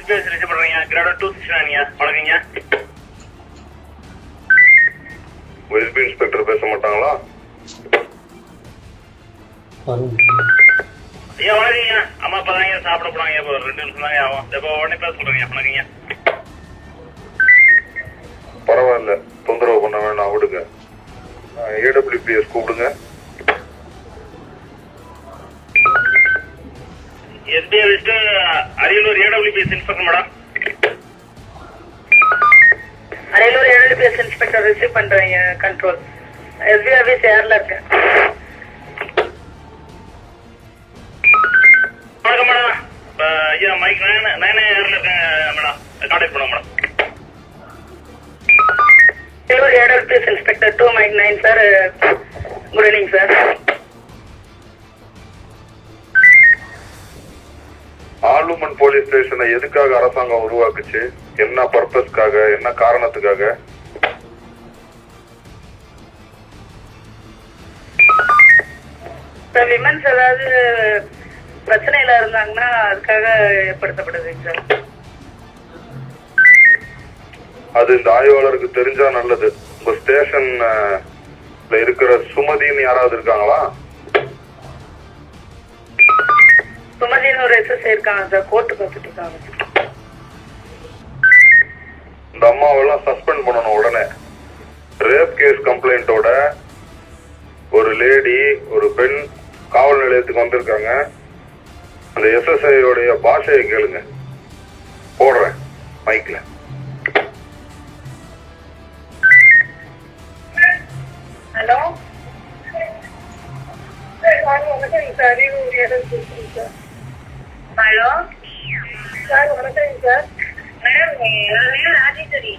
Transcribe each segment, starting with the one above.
Ariyalur SBS receive பண்றீங்க கிராடோ two six நைன்யா வணக்கங்க. SP inspector பேச மாட்டாங்களா? ஐயா வணக்கங்க. அம்மா இப்பதாங்க சாப்பிட போனாங்க. இப்போ ரெண்டு நிமிஷம் தாங்க ஆகும். இப்போ உடனே பேச சொல்றீங்க. வணக்கங்க. பரவாயில்ல. தொந்தரவு பண்ண வேணாம். விடுங்க. ஏடபிள்யூபிஎஸ் கூப்பிடுங்க. SBI list Ariyalur AWPS inspector madam. Ariyalur ஏழு இன்ஸ்பெக்டர் ரிசீவ் பண்றீங்க கண்ட்ரோல் எஸ்பி ஆஃபீஸ் ஏர்ல இருக்கேன் வணக்கம் மேடம். ஐயா மைக் நைன் நைன் ஏரில் இருக்கேன் மேடம். கான்டாக்ட் பண்ணுங்க மேடம். அரியலூர் ஏழு inspector to mike nine sir good evening sir ஆலுமன் police ஸ்டேஷனை எதுக்காக அரசாங்கம் உருவாக்குச்சு? என்ன பர்பஸ்க்காக? என்ன காரணத்துக்காக? விமன்ஸ் ஏதாவது பிரச்சனையில இருந்தாங்கன்னா அதுக்காக ஏற்படுத்தப்படுதுங்க சார் அது இந்த ஆய்வாளருக்கு தெரிஞ்சா நல்லது. உங்க ஸ்டேஷன்ல இருக்கிற சுமதின்னு யாராவது இருக்காங்களா? சுமதினு ஒரு எஸ்எஸ்ஐ இருக்காங்க சார் கோர்ட்டு பார்த்துட்டு இருக்காங்க இந்த அம்மாவெல்லாம் சஸ்பெண்ட் பண்ணணும் உடனே ரேப் கேஸ் கம்ப்ளைண்டோட ஒரு லேடி ஒரு பெண் காவல் நிலையத்துக்கு வந்திருக்காங்க அந்த எஸ்எஸ்ஐ உடைய பாஷையை கேளுங்க போடுறேன் மைக்ல ஹலோ சார் வணக்கம் சார் அரியலூர் ஏழு சார் ஹலோ. சார் வணக்கம் சார். மேடம் என் பேர் ராஜேஸ்வரி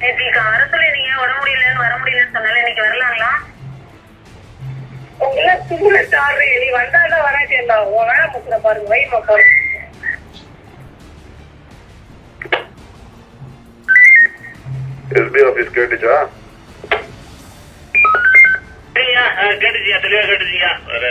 நேற்று வர சொல்லிருந்தீங்க உடம்பு முடியலன்னு வர முடியலன்னு சொன்னால இன்னைக்கு வரலாங்களா? உங்களை தூள சாரு நீ வந்தாதான் வராட்டி என்ன? உன் வேலை முக்கிற பாருங்க. வை பாருங்க எஸ்பி ஆபீஸ் கேட்டுச்சா? சரிங்க கேட்டுச்சிங்க தெளிவாக கேட்டுச்சிங்க ஒரு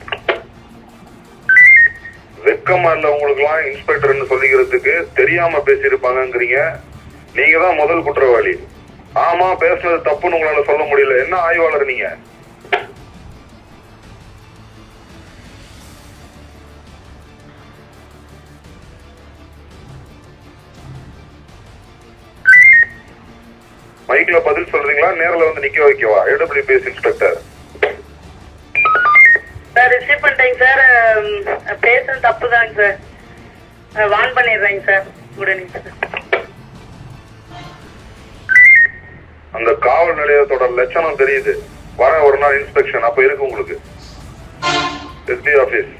வெக்கமா இல்ல உங்களுக்கு எல்லாம் இன்ஸ்பெக்டர்னு சொல்லிக்கிறதுக்கு தெரியாம பேசியிருப்பாங்கங்கிறீங்க. நீங்க தான் முதல் குற்றவாளி. ஆமா பேசுனது தப்புன்னு உங்களால சொல்ல முடியல. என்ன ஆய்வாளர் நீங்க? மைக்ல பதில் சொல்றீங்களா? நேரில் வந்து நிக்க வைக்கவா? AWPS inspector. சார் ரிசீவ் பண்ணிட்டேங்க சார். பேசுறது தப்பு தாங்க சார் வான் பண்ணிடுறேங்க சார். சார் அந்த காவல் நிலையத்தோட லட்சணம் தெரியுது. வரேன் ஒரு நாள் இன்ஸ்பெக்ஷன் அப்ப இருக்கு உங்களுக்கு. எஸ்பி ஆபீஸ்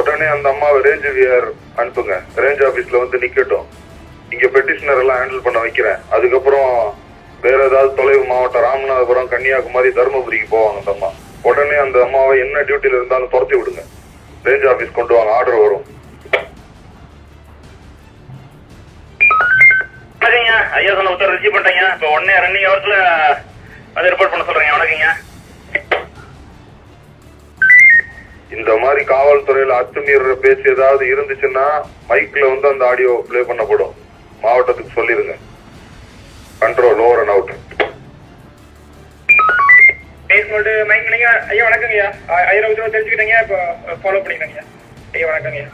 உடனே அந்த அம்மாவை ரேஞ்ச் வியர் அனுப்புங்க. ரேஞ்ச் ஆபீஸ்ல வந்து நிக்கட்டும். இங்க பெட்டிஷனர் எல்லாம் ஹேண்டில் பண்ண வைக்கிறேன். அதுக்கப்புறம் வேற ஏதாவது தொலைவு மாவட்டம் ராமநாதபுரம் கன்னியாகுமரி தருமபுரிக்கு போவாங்க அந்த அம்மா உடனே அந்த அம்மாவை என்ன டியூட்டில இருந்தாலும் துரத்தி விடுங்க. ரேஞ்ச் ஆபீஸ் கொண்டு வாங்க ஆர்டர் வரும். ஐயா சொன்ன உத்தரவு ரிசீவ் பண்ணிட்டேங்க. இப்போ உடனே ரன்னிங் ஹவர்ஸ்ல அதை ரிப்போர்ட் பண்ண சொல்றேங்க. வணக்கங்க இந்த மாதிரி காவல்துறையில அத்துமீற பேச்சு ஏதாவது இருந்துச்சுன்னா மைக்ல வந்து அந்த ஆடியோ ப்ளே பண்ணப்படும். மாவட்டத்துக்கு சொல்லிருங்க control over and out base mike ஐயா வணக்கங்க ஐயா தெரிஞ்சுக்கிட்டீங்க இப்போ ஃபாலோ பண்ணிக்கிறேங்க ஐயா வணக்கங்க ஐயா